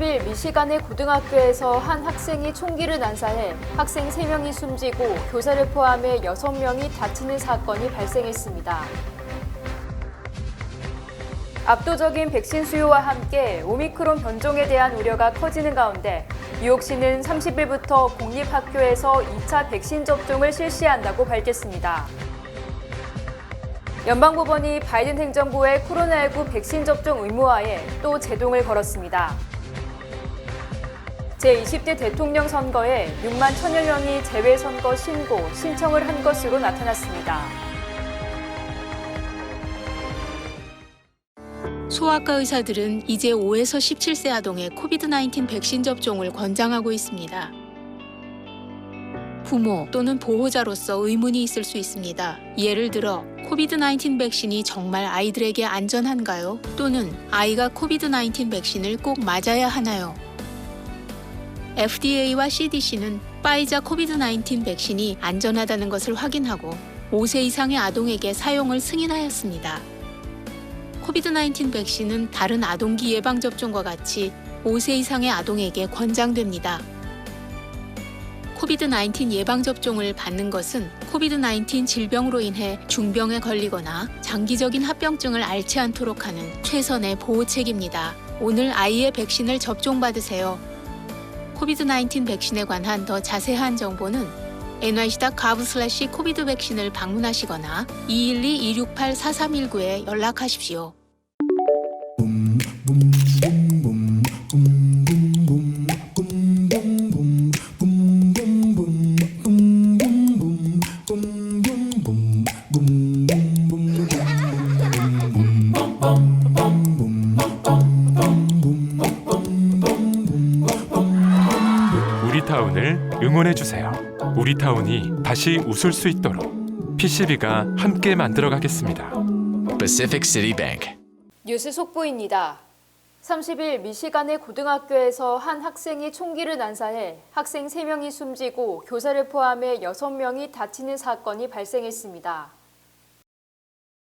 30일 미시간의 고등학교에서 한 학생이 총기를 난사해 학생 3명이 숨지고 교사를 포함해 6명이 다치는 사건이 발생했습니다. 압도적인 백신 수요와 함께 오미크론 변종에 대한 우려가 커지는 가운데 뉴욕시는 30일부터 공립학교에서 2차 백신 접종을 실시한다고 밝혔습니다. 연방법원이 바이든 행정부의 코로나19 백신 접종 의무화에 또 제동을 걸었습니다. 제20대 대통령 선거에 6만 천여 명이 재외선거 신고, 신청을 한 것으로 나타났습니다. 소아과 의사들은 이제 5에서 17세 아동의 코비드-19 백신 접종을 권장하고 있습니다. 부모 또는 보호자로서 의문이 있을 수 있습니다. 예를 들어 코비드-19 백신이 정말 아이들에게 안전한가요? 또는 아이가 코비드-19 백신을 꼭 맞아야 하나요? FDA와 CDC는 파이자 코비드-19 백신이 안전하다는 것을 확인하고 5세 이상의 아동에게 사용을 승인하였습니다. 코비드-19 백신은 다른 아동기 예방접종과 같이 5세 이상의 아동에게 권장됩니다. 코비드-19 예방접종을 받는 것은 코비드-19 질병으로 인해 중병에 걸리거나 장기적인 합병증을 앓지 않도록 하는 최선의 보호책입니다. 오늘 아이의 백신을 접종받으세요. 코비드-19 백신에 관한 더 자세한 정보는 nyc.gov 슬래시 코비드 백신을 방문하시거나 212-268-4319에 연락하십시오. 응원해 주세요. 우리 타운이 다시 웃을 수 있도록 PCB가 함께 만들어 가겠습니다. Pacific City Bank. 뉴스 속보입니다. 30일 미시간의 고등학교에서 한 학생이 총기를 난사해 학생 3명이 숨지고 교사를 포함해 6명이 다치는 사건이 발생했습니다.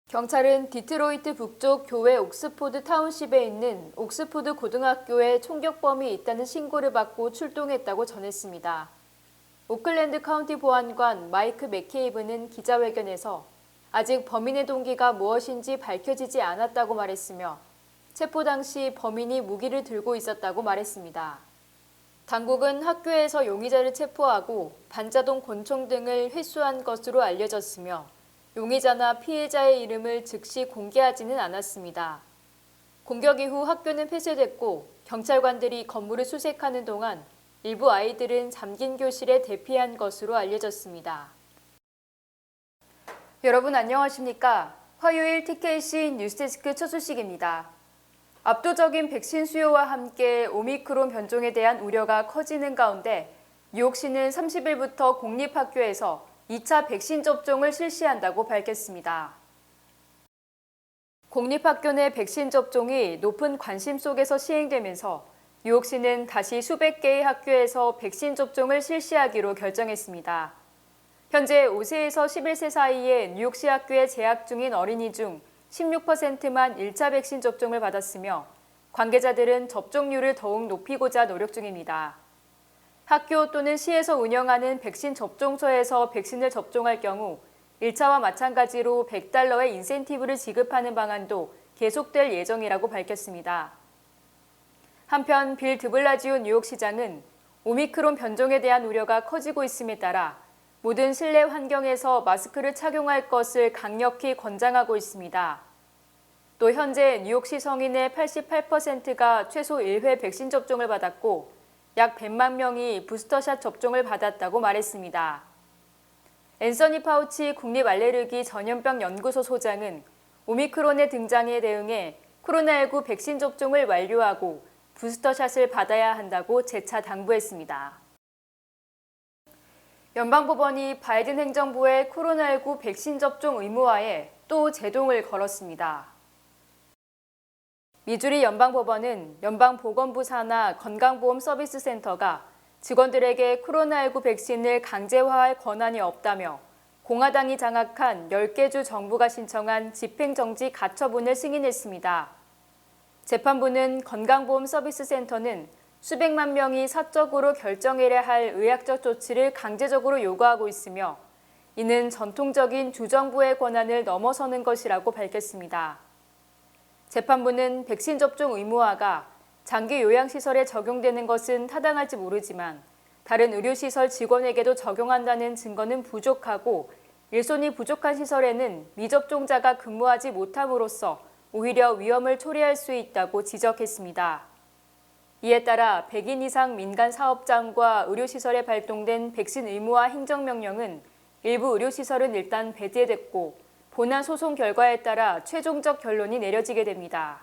경찰은 디트로이트 북쪽 교회 옥스포드 타운십에 있는 옥스포드 고등학교에 총격범이 있다는 신고를 받고 출동했다고 전했습니다. 오클랜드 카운티 보안관 마이크 맥케이브는 기자회견에서 아직 범인의 동기가 무엇인지 밝혀지지 않았다고 말했으며 체포 당시 범인이 무기를 들고 있었다고 말했습니다. 당국은 학교에서 용의자를 체포하고 반자동 권총 등을 회수한 것으로 알려졌으며 용의자나 피해자의 이름을 즉시 공개하지는 않았습니다. 공격 이후 학교는 폐쇄됐고 경찰관들이 건물을 수색하는 동안 일부 아이들은 잠긴 교실에 대피한 것으로 알려졌습니다. 여러분 안녕하십니까? 화요일 TKC 뉴스데스크 첫 소식입니다. 압도적인 백신 수요와 함께 오미크론 변종에 대한 우려가 커지는 가운데 뉴욕시는 30일부터 공립학교에서 2차 백신 접종을 실시한다고 밝혔습니다. 공립학교 내 백신 접종이 높은 관심 속에서 시행되면서 뉴욕시는 다시 수백 개의 학교에서 백신 접종을 실시하기로 결정했습니다. 현재 5세에서 11세 사이에 뉴욕시 학교에 재학 중인 어린이 중 16%만 1차 백신 접종을 받았으며 관계자들은 접종률을 더욱 높이고자 노력 중입니다. 학교 또는 시에서 운영하는 백신 접종소에서 백신을 접종할 경우 1차와 마찬가지로 100달러의 인센티브를 지급하는 방안도 계속될 예정이라고 밝혔습니다. 한편 빌 드블라지오 뉴욕시장은 오미크론 변종에 대한 우려가 커지고 있음에 따라 모든 실내 환경에서 마스크를 착용할 것을 강력히 권장하고 있습니다. 또 현재 뉴욕시 성인의 88%가 최소 1회 백신 접종을 받았고 약 100만 명이 부스터샷 접종을 받았다고 말했습니다. 앤서니 파우치 국립알레르기 전염병 연구소 소장은 오미크론의 등장에 대응해 코로나19 백신 접종을 완료하고 부스터샷을 받아야 한다고 재차 당부했습니다. 연방법원이 바이든 행정부의 코로나19 백신 접종 의무화에 또 제동을 걸었습니다. 미주리 연방법원은 연방보건부 산하 건강보험서비스센터가 직원들에게 코로나19 백신을 강제화할 권한이 없다며 공화당이 장악한 10개 주 정부가 신청한 집행정지 가처분을 승인했습니다. 재판부는 건강보험 서비스 센터는 수백만 명이 사적으로 결정해야 할 의학적 조치를 강제적으로 요구하고 있으며 이는 전통적인 주정부의 권한을 넘어서는 것이라고 밝혔습니다. 재판부는 백신 접종 의무화가 장기 요양시설에 적용되는 것은 타당할지 모르지만 다른 의료시설 직원에게도 적용한다는 증거는 부족하고 일손이 부족한 시설에는 미접종자가 근무하지 못함으로써 오히려 위험을 초래할 수 있다고 지적했습니다. 이에 따라 100인 이상 민간 사업장과 의료시설에 발동된 백신 의무화 행정명령은 일부 의료시설은 일단 배제됐고 본안 소송 결과에 따라 최종적 결론이 내려지게 됩니다.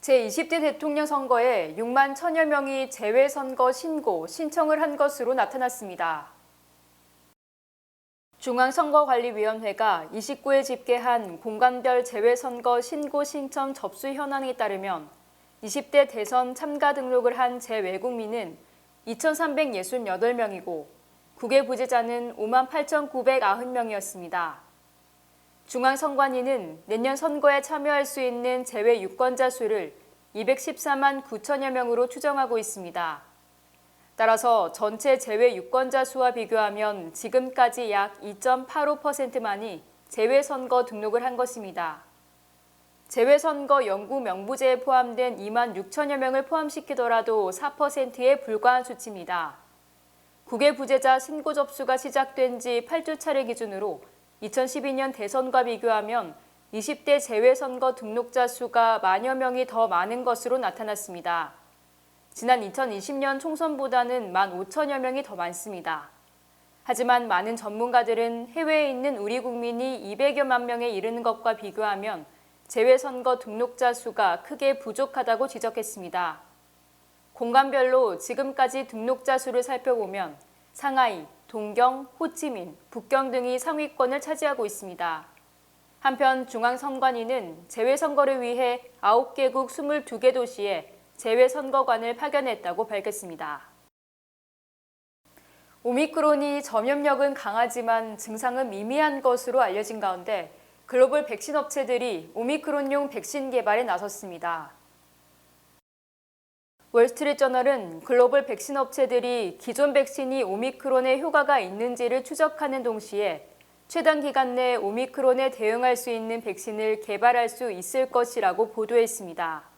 제20대 대통령 선거에 6만 천여 명이 재외선거 신고, 신청을 한 것으로 나타났습니다. 중앙선거관리위원회가 29일 집계한 공간별 재외선거 신고 신청 접수 현황에 따르면 20대 대선 참가 등록을 한 재외국민은 2,368명이고 국외 부재자는 58,990명이었습니다. 중앙선관위는 내년 선거에 참여할 수 있는 재외 유권자 수를 214만 9천여 명으로 추정하고 있습니다. 따라서 전체 재외 유권자 수와 비교하면 지금까지 약 2.85%만이 재외선거 등록을 한 것입니다. 재외선거 연구 명부제에 포함된 2만 6천여 명을 포함시키더라도 4%에 불과한 수치입니다. 국외 부재자 신고 접수가 시작된 지 8주차를 기준으로 2012년 대선과 비교하면 20대 재외선거 등록자 수가 만여 명이 더 많은 것으로 나타났습니다. 지난 2020년 총선보다는 1만 5천여 명이 더 많습니다. 하지만 많은 전문가들은 해외에 있는 우리 국민이 200여만 명에 이르는 것과 비교하면 재외선거 등록자 수가 크게 부족하다고 지적했습니다. 공간별로 지금까지 등록자 수를 살펴보면 상하이, 동경, 호치민, 북경 등이 상위권을 차지하고 있습니다. 한편 중앙선관위는 재외선거를 위해 9개국 22개 도시에 재외선거관을 파견했다고 밝혔습니다. 오미크론이 전염력은 강하지만 증상은 미미한 것으로 알려진 가운데 글로벌 백신 업체들이 오미크론용 백신 개발에 나섰습니다. 월스트리트저널은 글로벌 백신 업체들이 기존 백신이 오미크론에 효과가 있는지를 추적하는 동시에 최단 기간 내 오미크론에 대응할 수 있는 백신을 개발할 수 있을 것이라고 보도했습니다.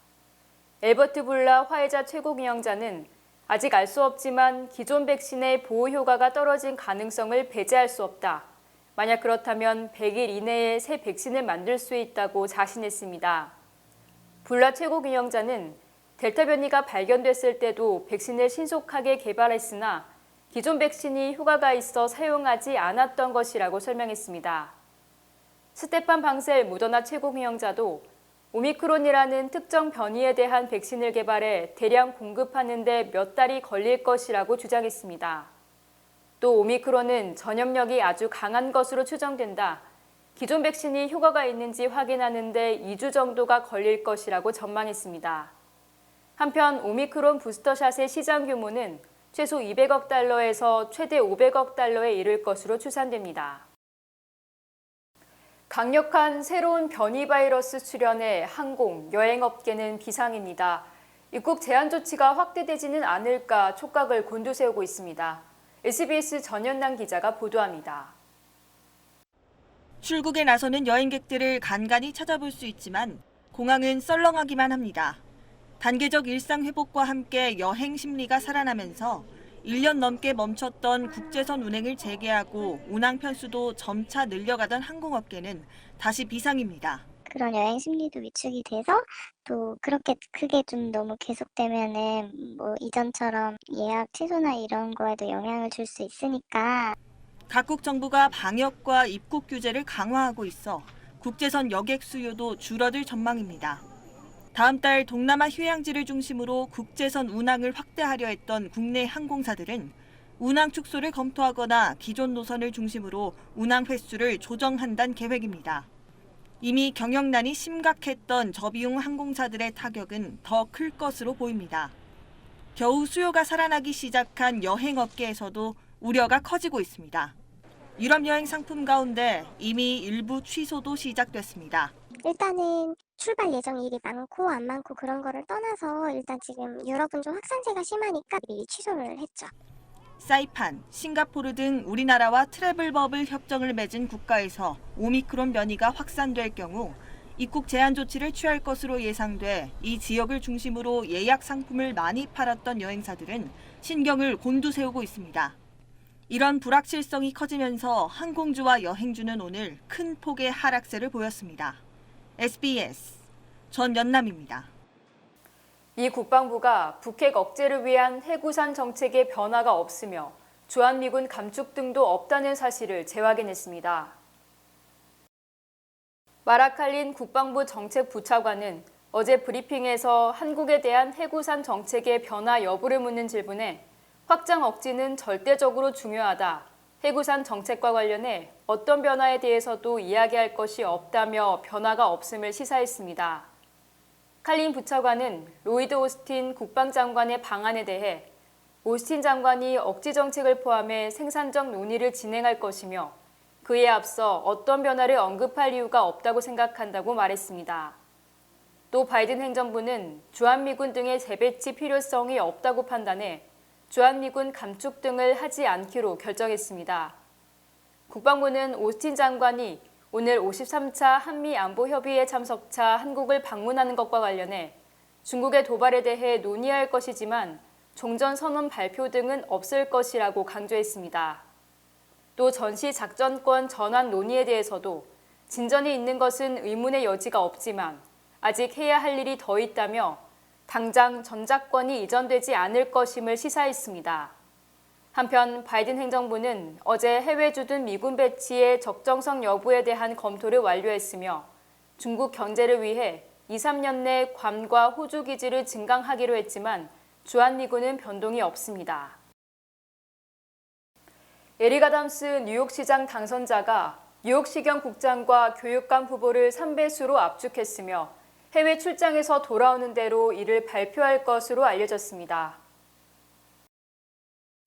엘버트 불라 화이자 최고경영자는 아직 알 수 없지만 기존 백신의 보호 효과가 떨어진 가능성을 배제할 수 없다. 만약 그렇다면 100일 이내에 새 백신을 만들 수 있다고 자신했습니다. 불라 최고경영자는 델타 변이가 발견됐을 때도 백신을 신속하게 개발했으나 기존 백신이 효과가 있어 사용하지 않았던 것이라고 설명했습니다. 스테판 방셀 무더나 최고경영자도 오미크론이라는 특정 변이에 대한 백신을 개발해 대량 공급하는 데 몇 달이 걸릴 것이라고 주장했습니다. 또 오미크론은 전염력이 아주 강한 것으로 추정된다. 기존 백신이 효과가 있는지 확인하는데 2주 정도가 걸릴 것이라고 전망했습니다. 한편 오미크론 부스터샷의 시장 규모는 최소 200억 달러에서 최대 500억 달러에 이를 것으로 추산됩니다. 강력한 새로운 변이 바이러스 출현에 항공, 여행업계는 비상입니다. 입국 제한 조치가 확대되지는 않을까 촉각을 곤두세우고 있습니다. SBS 전현남 기자가 보도합니다. 출국에 나서는 여행객들을 간간히 찾아볼 수 있지만 공항은 썰렁하기만 합니다. 단계적 일상 회복과 함께 여행 심리가 살아나면서 1년 넘게 멈췄던 국제선 운행을 재개하고 운항 편수도 점차 늘려가던 항공업계는 다시 비상입니다. 그런 여행 심리도 위축이 돼서 또 그렇게 크게 좀 너무 계속되면은 뭐 이전처럼 예약 취소나 이런 거에도 영향을 줄 수 있으니까 각국 정부가 방역과 입국 규제를 강화하고 있어 국제선 여객 수요도 줄어들 전망입니다. 다음 달 동남아 휴양지를 중심으로 국제선 운항을 확대하려 했던 국내 항공사들은 운항 축소를 검토하거나 기존 노선을 중심으로 운항 횟수를 조정한다는 계획입니다. 이미 경영난이 심각했던 저비용 항공사들의 타격은 더 클 것으로 보입니다. 겨우 수요가 살아나기 시작한 여행업계에서도 우려가 커지고 있습니다. 유럽 여행 상품 가운데 이미 일부 취소도 시작됐습니다. 일단은 출발 예정 일이 많고 안 많고 그런 거를 떠나서 일단 지금 유럽은 좀 확산세가 심하니까 미리 취소를 했죠. 사이판, 싱가포르 등 우리나라와 트래블 버블 협정을 맺은 국가에서 오미크론 변이가 확산될 경우 입국 제한 조치를 취할 것으로 예상돼 이 지역을 중심으로 예약 상품을 많이 팔았던 여행사들은 신경을 곤두세우고 있습니다. 이런 불확실성이 커지면서 항공주와 여행주는 오늘 큰 폭의 하락세를 보였습니다. SBS 전 연남입니다. 미 국방부가 북핵 억제를 위한 해구산 정책에 변화가 없으며 주한미군 감축 등도 없다는 사실을 재확인했습니다. 마라칼린 국방부 정책부차관은 어제 브리핑에서 한국에 대한 해구산 정책의 변화 여부를 묻는 질문에 확장 억지는 절대적으로 중요하다. 해구산 정책과 관련해 어떤 변화에 대해서도 이야기할 것이 없다며 변화가 없음을 시사했습니다. 칼린 부차관은 로이드 오스틴 국방장관의 방안에 대해 오스틴 장관이 억지 정책을 포함해 생산적 논의를 진행할 것이며 그에 앞서 어떤 변화를 언급할 이유가 없다고 생각한다고 말했습니다. 또 바이든 행정부는 주한미군 등의 재배치 필요성이 없다고 판단해 주한미군 감축 등을 하지 않기로 결정했습니다. 국방부는 오스틴 장관이 오늘 53차 한미 안보 협의회 참석차 한국을 방문하는 것과 관련해 중국의 도발에 대해 논의할 것이지만 종전 선언 발표 등은 없을 것이라고 강조했습니다. 또 전시 작전권 전환 논의에 대해서도 진전이 있는 것은 의문의 여지가 없지만 아직 해야 할 일이 더 있다며 당장 전작권이 이전되지 않을 것임을 시사했습니다. 한편 바이든 행정부는 어제 해외 주둔 미군 배치의 적정성 여부에 대한 검토를 완료했으며 중국 경제를 위해 2, 3년 내 괌과 호주 기지를 증강하기로 했지만 주한미군은 변동이 없습니다. 에릭 아담스 뉴욕시장 당선자가 뉴욕시경 국장과 교육감 후보를 3배수로 압축했으며 해외 출장에서 돌아오는 대로 이를 발표할 것으로 알려졌습니다.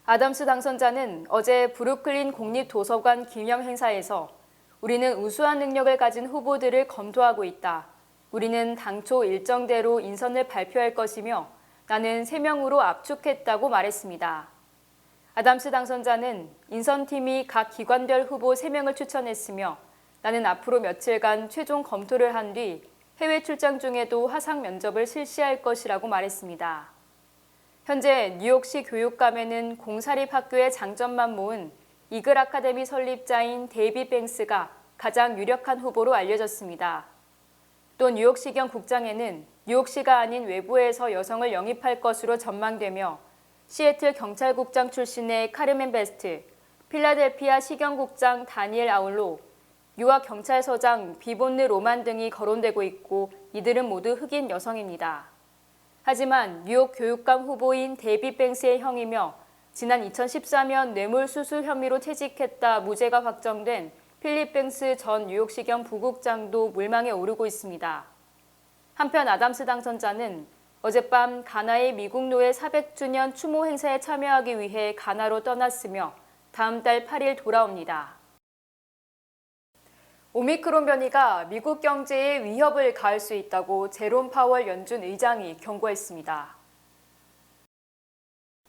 아담스 당선자는 어제 브루클린 공립도서관 기념 행사에서 우리는 우수한 능력을 가진 후보들을 검토하고 있다. 우리는 당초 일정대로 인선을 발표할 것이며 나는 3명으로 압축했다고 말했습니다. 아담스 당선자는 인선팀이 각 기관별 후보 3명을 추천했으며 나는 앞으로 며칠간 최종 검토를 한 뒤 해외 출장 중에도 화상 면접을 실시할 것이라고 말했습니다. 현재 뉴욕시 교육감에는 공사립 학교의 장점만 모은 이글 아카데미 설립자인 데이비 뱅스가 가장 유력한 후보로 알려졌습니다. 또 뉴욕시경 국장에는 뉴욕시가 아닌 외부에서 여성을 영입할 것으로 전망되며 시애틀 경찰국장 출신의 카르멘 베스트, 필라델피아 시경국장 다니엘 아울로, 유학 경찰서장 비본느 로만 등이 거론되고 있고 이들은 모두 흑인 여성입니다. 하지만 뉴욕 교육감 후보인 데이비 뱅스의 형이며 지난 2014년 뇌물수수 혐의로 퇴직했다 무죄가 확정된 필립 뱅스 전 뉴욕시경 부국장도 물망에 오르고 있습니다. 한편 아담스 당선자는 어젯밤 가나의 미국 노예 400주년 추모 행사에 참여하기 위해 가나로 떠났으며 다음 달 8일 돌아옵니다. 오미크론 변이가 미국 경제에 위협을 가할 수 있다고 제롬 파월 연준 의장이 경고했습니다.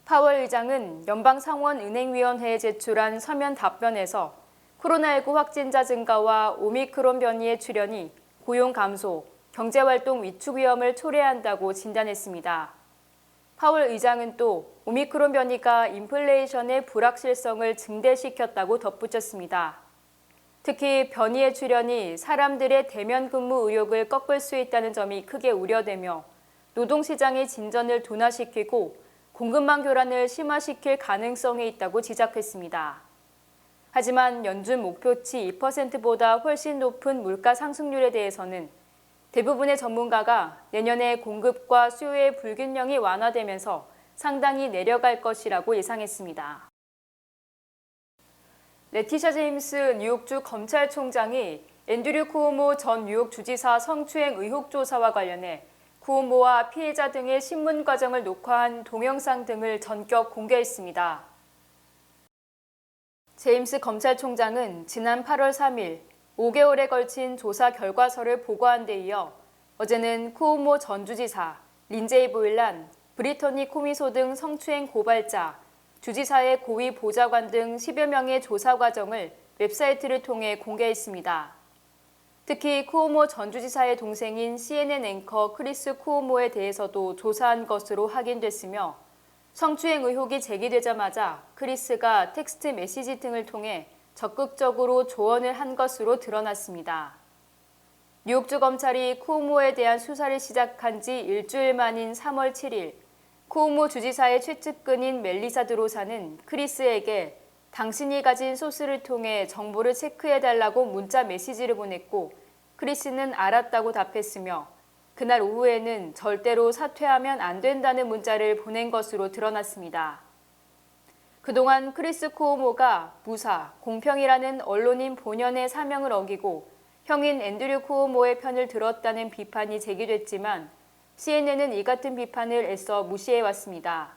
파월 의장은 연방 상원 은행위원회에 제출한 서면 답변에서 코로나19 확진자 증가와 오미크론 변이의 출현이 고용 감소, 경제활동 위축 위험을 초래한다고 진단했습니다. 파월 의장은 또 오미크론 변이가 인플레이션의 불확실성을 증대시켰다고 덧붙였습니다. 특히 변이의 출현이 사람들의 대면 근무 의욕을 꺾을 수 있다는 점이 크게 우려되며 노동시장의 진전을 둔화시키고 공급망 교란을 심화시킬 가능성이 있다고 지적했습니다. 하지만 연준 목표치 2%보다 훨씬 높은 물가 상승률에 대해서는 대부분의 전문가가 내년에 공급과 수요의 불균형이 완화되면서 상당히 내려갈 것이라고 예상했습니다. 레티샤 제임스 뉴욕주 검찰총장이 앤드류 쿠오모 전 뉴욕 주지사 성추행 의혹 조사와 관련해 쿠오모와 피해자 등의 신문 과정을 녹화한 동영상 등을 전격 공개했습니다. 제임스 검찰총장은 지난 8월 3일 5개월에 걸친 조사 결과서를 보고한 데 이어 어제는 쿠오모 전 주지사, 린제이 보일란, 브리터니 코미소 등 성추행 고발자, 주지사의 고위 보좌관 등 10여 명의 조사 과정을 웹사이트를 통해 공개했습니다. 특히 쿠오모 전주지사의 동생인 CNN 앵커 크리스 쿠오모에 대해서도 조사한 것으로 확인됐으며 성추행 의혹이 제기되자마자 크리스가 텍스트 메시지 등을 통해 적극적으로 조언을 한 것으로 드러났습니다. 뉴욕주 검찰이 쿠오모에 대한 수사를 시작한 지 일주일 만인 3월 7일 쿠오모 주지사의 최측근인 멜리사 드로사는 크리스에게 당신이 가진 소스를 통해 정보를 체크해달라고 문자 메시지를 보냈고 크리스는 알았다고 답했으며 그날 오후에는 절대로 사퇴하면 안 된다는 문자를 보낸 것으로 드러났습니다. 그동안 크리스 쿠오모가 무사, 공평이라는 언론인 본연의 사명을 어기고 형인 앤드류 쿠오모의 편을 들었다는 비판이 제기됐지만 CNN은 이 같은 비판을 애써 무시해왔습니다.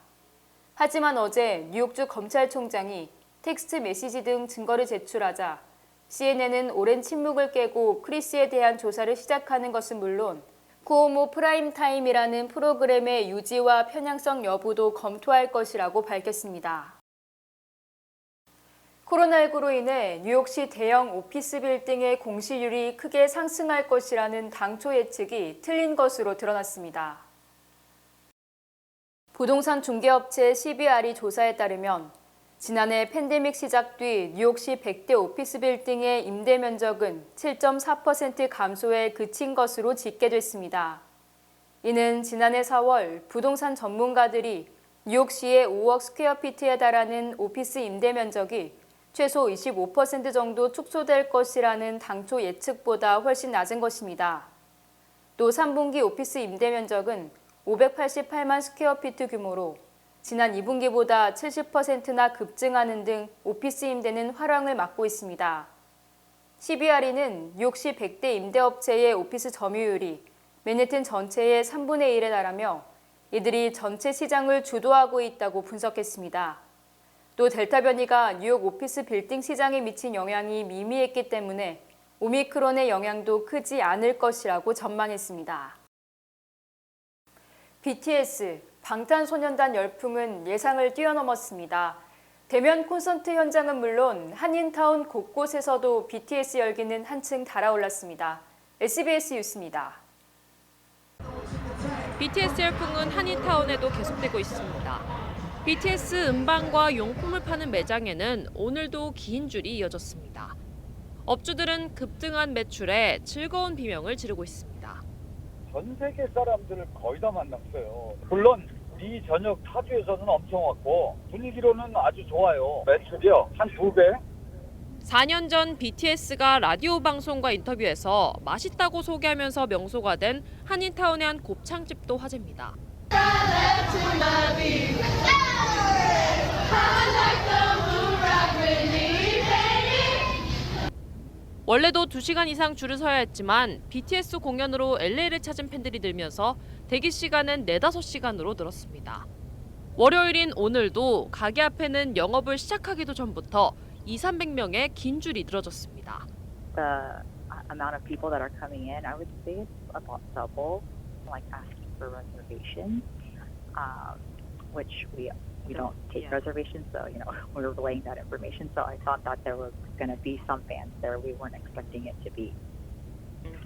하지만 어제 뉴욕주 검찰총장이 텍스트 메시지 등 증거를 제출하자 CNN은 오랜 침묵을 깨고 크리스에 대한 조사를 시작하는 것은 물론 쿠오모 프라임타임이라는 프로그램의 유지와 편향성 여부도 검토할 것이라고 밝혔습니다. 코로나19로 인해 뉴욕시 대형 오피스 빌딩의 공시율이 크게 상승할 것이라는 당초 예측이 틀린 것으로 드러났습니다. 부동산 중개업체 CBR이 조사에 따르면 지난해 팬데믹 시작 뒤 뉴욕시 100대 오피스 빌딩의 임대 면적은 7.4% 감소에 그친 것으로 집계됐습니다. 이는 지난해 4월 부동산 전문가들이 뉴욕시의 5억 스퀘어피트에 달하는 오피스 임대 면적이 최소 25% 정도 축소될 것이라는 당초 예측보다 훨씬 낮은 것입니다. 또 3분기 오피스 임대 면적은 588만 스퀘어피트 규모로 지난 2분기보다 70%나 급증하는 등 오피스 임대는 화랑을 맞고 있습니다. CBRE는 뉴욕시 100대 임대업체의 오피스 점유율이 맨해튼 전체의 3분의 1에 달하며 이들이 전체 시장을 주도하고 있다고 분석했습니다. 또 델타 변이가 뉴욕 오피스 빌딩 시장에 미친 영향이 미미했기 때문에 오미크론의 영향도 크지 않을 것이라고 전망했습니다. BTS, 방탄소년단 열풍은 예상을 뛰어넘었습니다. 대면 콘서트 현장은 물론 한인타운 곳곳에서도 BTS 열기는 한층 달아올랐습니다. SBS 뉴스입니다. BTS 열풍은 한인타운에도 계속되고 있습니다. BTS 음반과 용품을 파는 매장에는 오늘도 긴 줄이 이어졌습니다. 업주들은 급등한 매출에 즐거운 비명을 지르고 있습니다. 전 세계 사람들을 거의 다 만났어요. 물론 이 저녁 타주에서는 엄청 왔고 분위기로는 아주 좋아요. 매출이요 한 두 배. 4년 전 BTS가 라디오 방송과 인터뷰에서 맛있다고 소개하면서 명소가 된 한인타운의 한 곱창집도 화제입니다. 원래도 2시간 이상 줄을 서야 했지만 BTS 공연으로 LA를 찾은 팬들이 늘면서 대기 시간은 4, 5시간으로 늘었습니다. 월요일인 오늘도 가게 앞에는 영업을 시작하기도 전부터 2, 300명의 긴 줄이 늘어졌습니다. the amount of people that are coming in, I would say it's about double, like asking for reservations, um, which we we don't take reservations, so you know we're relaying that information. So I thought that there was going to be some fans there. We weren't expecting it to be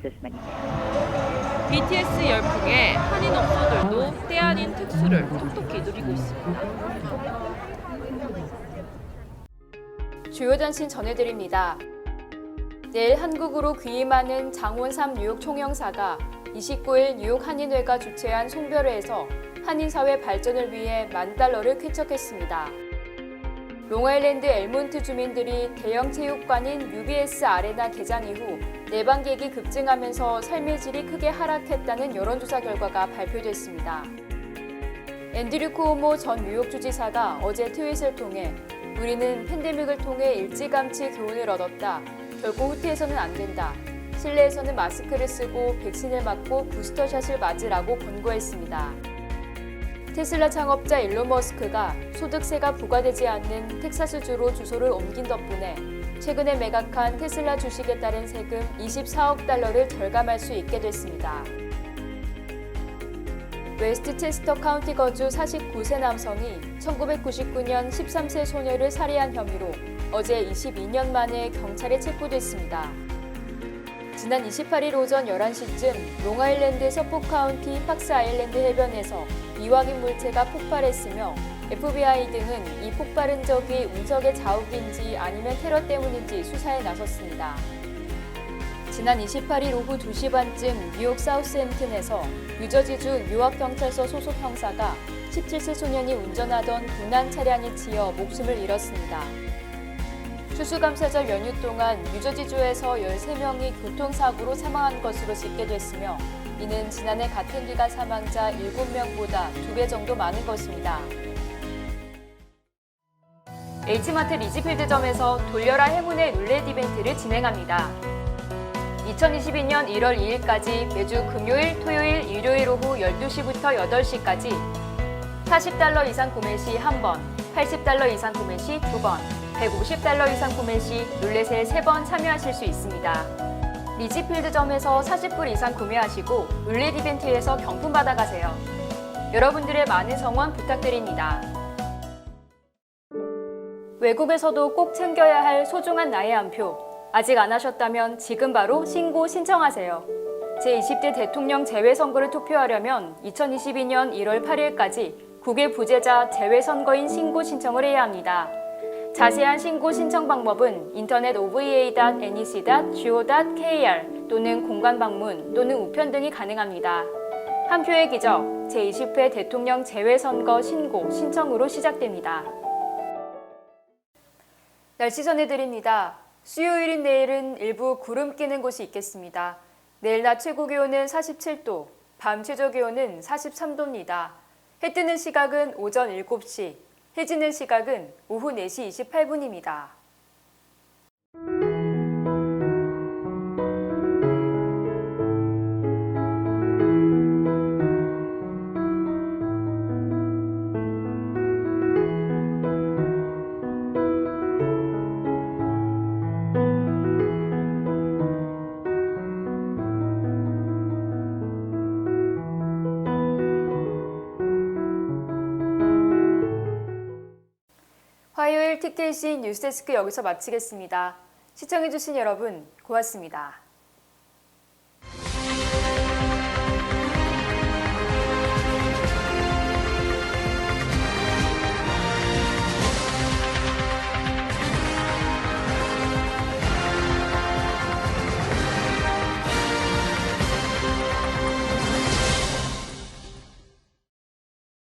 this many fans. BTS 열풍에 한인 업소들도 때 아닌 특수를 톡톡히 누리고 있습니다. 주요 단신 전해드립니다. 내일 한국으로 귀임하는 장원삼 뉴욕 총영사가 29일 뉴욕 한인회가 주최한 송별회에서 한인 사회 발전을 위해 만 달러를 쾌척했습니다. 롱아일랜드 엘몬트 주민들이 대형 체육관인 UBS 아레나 개장 이후 내방객이 급증하면서 삶의 질이 크게 하락했다는 여론조사 결과가 발표됐습니다. 앤드류 쿠오모 전 뉴욕 주지사가 어제 트윗을 통해 우리는 팬데믹을 통해 일찌감치 교훈을 얻었다. 결코 후퇴해서는 안 된다. 실내에서는 마스크를 쓰고 백신을 맞고 부스터샷을 맞으라고 권고했습니다. 테슬라 창업자 일론 머스크가 소득세가 부과되지 않는 텍사스주로 주소를 옮긴 덕분에 최근에 매각한 테슬라 주식에 따른 세금 24억 달러를 절감할 수 있게 됐습니다. 웨스트체스터 카운티 거주 49세 남성이 1999년 13세 소녀를 살해한 혐의로 어제 22년 만에 경찰에 체포됐습니다. 지난 28일 오전 11시쯤 롱아일랜드 서포 카운티 팍스 아일랜드 해변에서 이화긴 물체가 폭발했으며 FBI 등은 이 폭발 흔적이 운석의 자욱인지 아니면 테러 때문인지 수사에 나섰습니다. 지난 28일 오후 2시 반쯤 뉴욕 사우스햄튼에서 유저지주 뉴욕경찰서 소속 형사가 17세 소년이 운전하던 군난 차량이 치여 목숨을 잃었습니다. 추수감사절 연휴 동안 뉴저지주에서 13명이 교통사고로 사망한 것으로 집계됐으며 이는 지난해 같은 기간 사망자 7명보다 2배 정도 많은 것입니다. H마트 리지필드점에서 돌려라 행운의 룰렛 이벤트를 진행합니다. 2022년 1월 2일까지 매주 금요일, 토요일, 일요일 오후 12시부터 8시까지 40달러 이상 구매 시 1번, 80달러 이상 구매 시 2번, 150달러 이상 구매 시 룰렛에 3번 참여하실 수 있습니다. 리지필드점에서 40불 이상 구매하시고 룰렛 이벤트에서 경품 받아가세요. 여러분들의 많은 성원 부탁드립니다. 외국에서도 꼭 챙겨야 할 소중한 나의 한 표. 아직 안 하셨다면 지금 바로 신고 신청하세요. 제20대 대통령 재외선거를 투표하려면 2022년 1월 8일까지 국외 부재자 재외선거인 신고 신청을 해야 합니다. 자세한 신고 신청 방법은 인터넷 ova.nec.go.kr 또는 공간 방문 또는 우편 등이 가능합니다. 한 표의 기적 제20회 대통령 재외선거 신고 신청으로 시작됩니다. 날씨 전해드립니다. 수요일인 내일은 일부 구름 끼는 곳이 있겠습니다. 내일 낮 최고 기온은 47도, 밤 최저 기온은 43도입니다. 해 뜨는 시각은 오전 7시, 해 지는 시각은 오후 4시 28분입니다. 화요일 TKC 뉴스데스크 여기서 마치겠습니다. 시청해주신 여러분 고맙습니다.